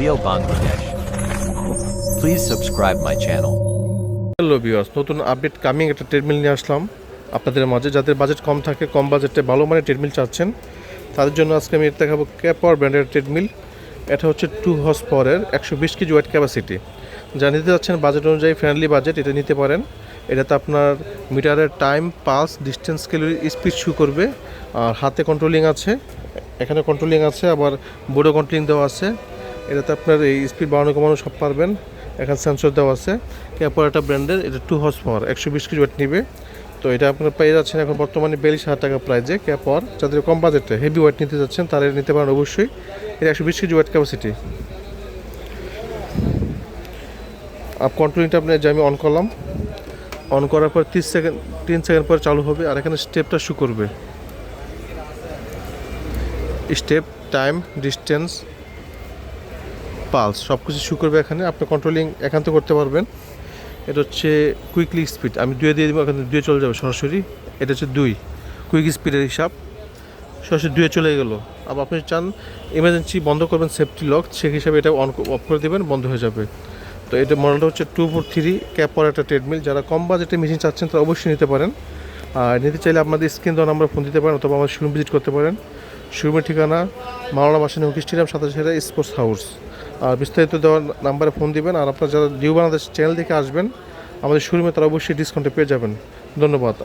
Leo Bangladesh. Please subscribe my channel. Hello viewers নতুন update coming একটা treadmill নিয়ে আসলাম। আপনাদের মাঝে যাদের বাজেট কম থাকে, কম বাজেটে ভালো মানের ট্রেডমিল চাচ্ছেন, তাদের জন্য আজকে আমি এটা দেখাবো ক্যাপার ব্র্যান্ডের ট্রেডমিল এটা হচ্ছে টু হর্স পাওয়ারের একশো বিশ কেজি ওয়েট ক্যাপাসিটি যা নিতে যাচ্ছেন বাজেট অনুযায়ী ফ্রেন্ডলি বাজেট এটা নিতে পারেন। এটাতে আপনার মিটারের time pulse distance calorie speed show করবে। আর হাতে কন্ট্রোলিং আছে, এখানে কন্ট্রোলিং আছে, আবার বোর্ডও কন্ট্রোলিং দেওয়া আছে। এটাতে আপনার এই স্পিড বাড়ানো কমানো সব পারবেন। এখানে সেন্সর দেওয়া আছে। ক্যাপার একটা ব্র্যান্ডের এটা টু হর্স পাওয়ার একশো বিশ কেজি ওয়েট নিবে। তো এটা আপনার পেয়ে যাচ্ছেন এখন বর্তমানে বিয়াল্লিশ হাজার টাকা প্রাইজে ক্যাপার যাদের কম বাজেটে হেভি ওয়েট নিতে যাচ্ছেন, তারা নিতে পারেন অবশ্যই। এটা একশো বিশ কেজি ওয়েট ক্যাপাসিটি আপ কন্ট্রোলিংটা আপনি যে আমি অন করলাম। অন করার পর তিরিশ সেকেন্ড তিন সেকেন্ড পর চালু হবে আর এখানে স্টেপটা শু করবে। স্টেপ টাইম ডিস্টেন্স পালস সব কিছু শু করবে এখানে, আপনি কন্ট্রোলিং একান্ত করতে পারবেন। এটা হচ্ছে কুইকলি স্পিড আমি দুয়ে দিয়ে দেবো, এখানে দুয়ে চলে যাবে সরাসরি। এটা হচ্ছে দুই কুইক স্পিডের হিসাব। সরাসরি দুয়ে চলে গেলো। আবার আপনি চান ইমার্জেন্সি বন্ধ করবেন সেফটি লক সে হিসাবে এটা অন অফ করে দেবেন, বন্ধ হয়ে যাবে। তো এটা মডেলটা হচ্ছে টু ফোর থ্রি ক্যাপর একটা ট্রেডমিল যারা কম বাজেটে মেশিন চাচ্ছেন, তারা অবশ্যই নিতে পারেন। আর নিতে চাইলে আপনাদের স্ক্রিন দেওয়া নাম্বার ফোন দিতে পারেন, অথবা আমার শোরুম ভিজিট করতে পারেন। শোরুমের ঠিকানা মাওলানা বাসানি হকি স্টেডিয়াম সাতাশ হেরা স্পোর্টস হাউস। আর বিস্তারিত দেওয়ার নাম্বারে ফোন দিবেন আর আপনার যারা নিউ বাংলাদেশ চ্যানেল থেকে আসবেন, আমাদের শোরুমে তারা অবশ্যই ডিসকাউন্টে পেয়ে যাবেন। ধন্যবাদ।